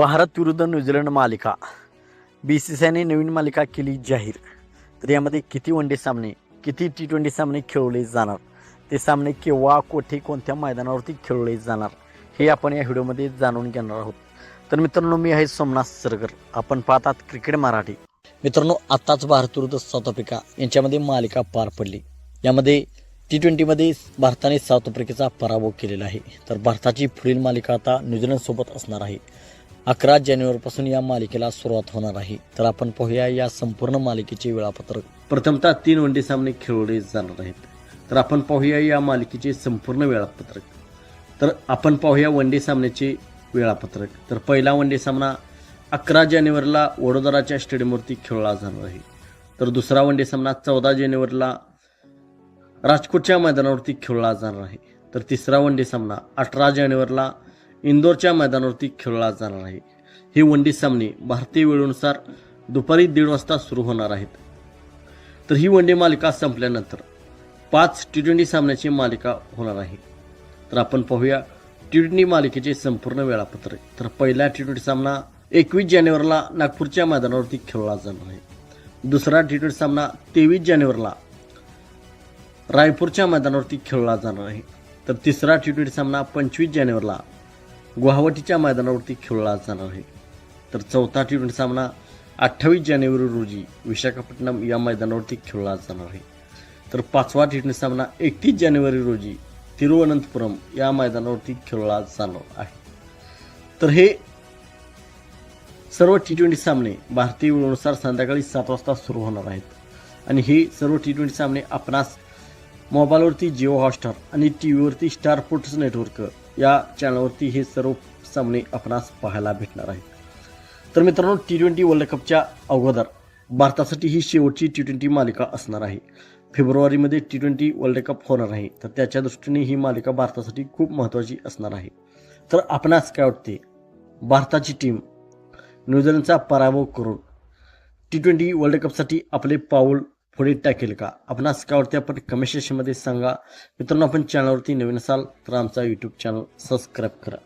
भारत विरुद्ध न्यूझीलंड मालिका. B C C आयने नवीन मालिका केली जाहीर. तर यामध्ये किती वनडे सामने किती टी ट्वेंटी सामने खेळवले जाणार? ते सामने केव्हा कोठे कोणत्या मैदानावरती खेळवले जाणार? हे आपण या व्हिडिओमध्ये जाणून घेणार आहोत. तर मित्रांनो मी आहे सोमनाथ सरगर. आपण पाहतात क्रिकेट मराठी. मित्रांनो आत्ताच भारत विरुद्ध साऊथ आफ्रिका यांच्यामध्ये मालिका पार पडली. यामध्ये टी ट्वेंटीमध्ये भारताने साऊथ आफ्रिकेचा पराभव केलेला आहे. तर भारताची पुढील मालिका आता न्यूझीलंडसोबत असणार आहे. अकरा जानेवारीपासून या मालिकेला सुरुवात होणार आहे. तर आपण पाहूया या संपूर्ण मालिकेचे वेळापत्रक. प्रथमतः तीन वनडे सामने खेळवले जाणार आहेत. तर आपण पाहूया या मालिकेचे संपूर्ण वेळापत्रक. तर आपण पाहूया वनडे सामन्याचे वेळापत्रक. तर पहिला वनडे सामना अकरा जानेवारीला वडोदराच्या स्टेडियमवरती खेळला जाणार आहे. तर दुसरा वनडे सामना चौदा जानेवारीला राजकोटच्या मैदानावरती खेळला जाणार आहे. तर तिसरा वनडे सामना अठरा जानेवारीला इंदोरच्या मैदानावरती खेळला जाणार आहे. ही वनडे सामने भारतीय वेळेनुसार दुपारी दीड वाजता सुरू होणार आहेत. तर ही वनडे मालिका संपल्यानंतर पाच टी ट्वेंटी सामन्याची मालिका होणार आहे. तर आपण पाहूया टी ट्वेंटी मालिकेचे संपूर्ण वेळापत्रक. तर पहिला टी ट्वेंटी सामना एकवीस जानेवारीला नागपूरच्या मैदानावरती खेळला जाणार आहे. दुसरा टी ट्वेंटी सामना तेवीस जानेवारीला रायपूरच्या मैदानावरती खेळला जाणार आहे. तर तिसरा टी ट्वेंटी सामना पंचवीस जानेवारीला गुवाहाटीच्या मैदानावरती खेळला जाणार आहे. तर चौथा टी ट्वेंटी सामना अठ्ठावीस जानेवारी रोजी विशाखापट्टणम या मैदानावरती खेळला जाणार आहे. तर पाचवा टी ट्वेंटी सामना एकतीस जानेवारी रोजी तिरुवनंतपुरम या मैदानावरती खेळला जाणार आहे. तर हे सर्व टी ट्वेंटी सामने भारतीय वेळेनुसार संध्याकाळी सात वाजता सुरू होणार आहेत. आणि हे सर्व टी ट्वेंटी सामने आपणास मोबाईलवरती जिओ हॉटस्टार आणि टी व्हीवरती स्टार स्पोर्ट्स नेटवर्क या चॅनलवरती हे सर्व सामने आपणास पाहायला भेटणार आहेत. तर मित्रांनो टी ट्वेंटी वर्ल्ड कपच्या अगोदर भारतासाठी ही शेवटची टी ट्वेंटी मालिका असणार आहे. फेब्रुवारीमध्ये टी ट्वेंटी वर्ल्ड कप होणार आहे. तर त्याच्या दृष्टीने ही मालिका भारतासाठी खूप महत्त्वाची असणार आहे. तर आपणास काय वाटते? भारताची टीम न्यूझीलंडचा पराभव करून टी ट्वेंटी वर्ल्ड कपसाठी आपले पाऊल पुढे टाकेल का? आपणास काय वाटते आपण कमेंट सेक्शनमध्ये सांगा. मित्रांनो आपण चॅनलवरती नवीन असाल तर आमचा यूट्यूब चॅनल सबस्क्राईब करा.